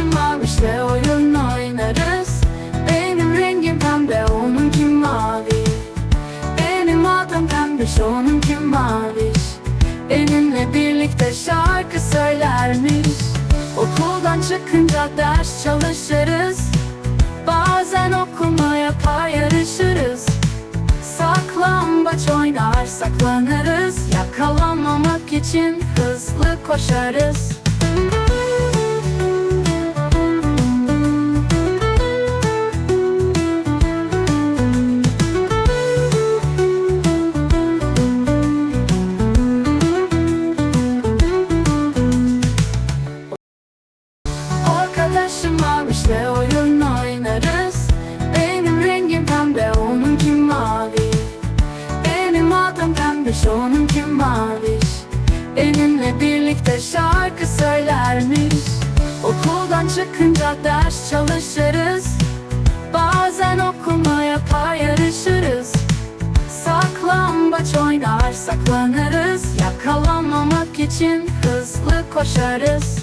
arkadaşım maviş oyun oynarız. Benim rengim pembe onunki mavi? Benim adım pembiş onunki maviş Benimle birlikte şarkı söylermiş. Okuldan çıkınca ders çalışırız. Bazen okuma yapar yarışırız. Saklambaç oynar saklanırız. Yakalanmamak için hızlı koşarız Arkadaşım mavişle oyun oynarız. Benim rengim pembe onunki mavi. Benim adım pembiş onunki maviş. Benimle birlikte şarkı söylermiş. Okuldan çıkınca ders çalışırız. Bazen okuma yapar yarışırız. Saklambaç oynar saklanırız. Yakalanmamak için hızlı koşarız